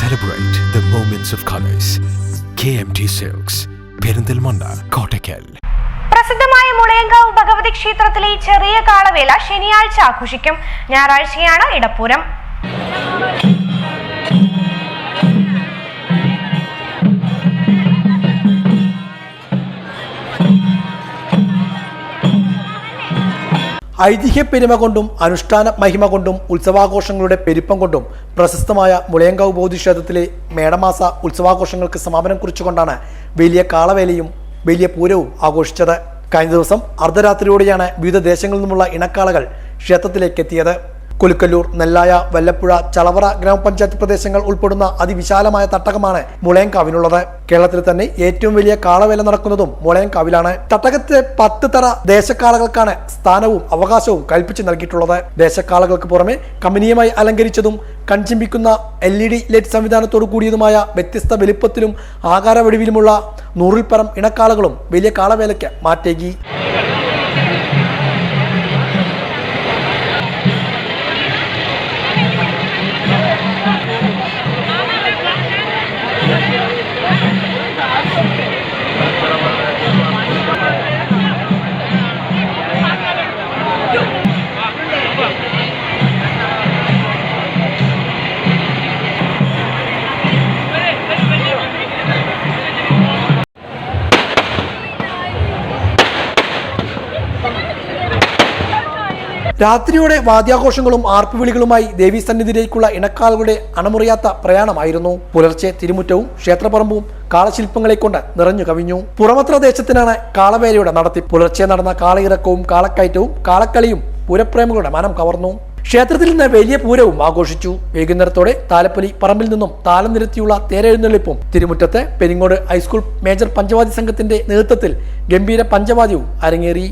Celebrate of colours K M T silks Perinthalmanna Kottakkal. പ്രസിദ്ധമായ മുളയങ്കാവ് ഭഗവതി ക്ഷേത്രത്തിലെ ചെറിയ കാളവേല ശനിയാഴ്ച ആഘോഷിക്കും. ഞായറാഴ്ചയാണ് ഇടപ്പൂരം. ഐതിഹ്യ പെരുമ കൊണ്ടും അനുഷ്ഠാന മഹിമ കൊണ്ടും ഉത്സവാഘോഷങ്ങളുടെ പെരുപ്പം കൊണ്ടും പ്രശസ്തമായ മുളയങ്കാവ് ബോധിക്ഷേത്രത്തിലെ മേടമാസ ഉത്സവാഘോഷങ്ങൾക്ക് സമാപനം കുറിച്ചുകൊണ്ടാണ് വലിയ കാളവേലയും വലിയ പൂരവും ആഘോഷിച്ചത്. കഴിഞ്ഞ ദിവസം അർദ്ധരാത്രിയോടെയാണ് വിവിധ ദേശങ്ങളിൽ നിന്നുമുള്ള ഇണക്കാളകൾ ക്ഷേത്രത്തിലേക്ക് എത്തിയത് കുലുക്കല്ലൂർ നെല്ലായ വല്ലപ്പുഴ ചളവറ ഗ്രാമപഞ്ചായത്ത് പ്രദേശങ്ങൾ ഉൾപ്പെടുന്ന അതിവിശാലമായ തട്ടകമാണ് മുളയൻകാവിനുള്ളത് കേരളത്തിൽ തന്നെ ഏറ്റവും വലിയ കാളവേല നടക്കുന്നതും മുളയൻകാവിലാണ് തട്ടകത്തെ പത്ത് തറ ദേശക്കാളകൾക്കാണ് സ്ഥാനവും അവകാശവും കൽപ്പിച്ചു നൽകിയിട്ടുള്ളത്. ദേശക്കാളകൾക്ക് പുറമെ കമനീയമായി അലങ്കരിച്ചതും കൺചിമ്പിക്കുന്ന എൽ ഇ ഡി ലൈറ്റ് സംവിധാനത്തോടു കൂടിയതുമായ വ്യത്യസ്ത വലിപ്പത്തിലും ആകാര വടിവിലുമുള്ള നൂറിൽപ്പറം ഇണക്കാളകളും വലിയ കാളവേലയ്ക്ക് മാറ്റേകി. രാത്രിയോടെ വാദ്യാഘോഷങ്ങളും ആർപ്പുവിളികളുമായി ദേവീസന്നിധിയിലേക്കുള്ള ഇണക്കാളുകളുടെ അണമുറിയാത്ത പ്രയാണമായിരുന്നു. പുലർച്ചെ തിരുമുറ്റവും ക്ഷേത്രപറമ്പും കാളശില്പങ്ങളെ കൊണ്ട് നിറഞ്ഞു കവിഞ്ഞു. പുറമത്ര ദേശത്തിനാണ് കാളവേലയുടെ നടത്തി. പുലർച്ചെ നടന്ന കാളയിറക്കവും കാളക്കയറ്റവും കാളക്കളിയും പുരപ്രേമികളുടെ മനം കവർന്നു. ക്ഷേത്രത്തിൽ നിന്ന് വലിയ പൂരവും ആഘോഷിച്ചു. വൈകുന്നേരത്തോടെ താലപ്പൊലി പറമ്പിൽ നിന്നും താലം നിരത്തിയുള്ള തേരെഴുന്നള്ളിപ്പും തിരുമുറ്റത്ത് പെരിങ്ങോട് ഹൈസ്കൂൾ മേജർ പഞ്ചവാദി സംഘത്തിന്റെ നേതൃത്വത്തിൽ ഗംഭീര പഞ്ചവാദ്യവും അരങ്ങേറി.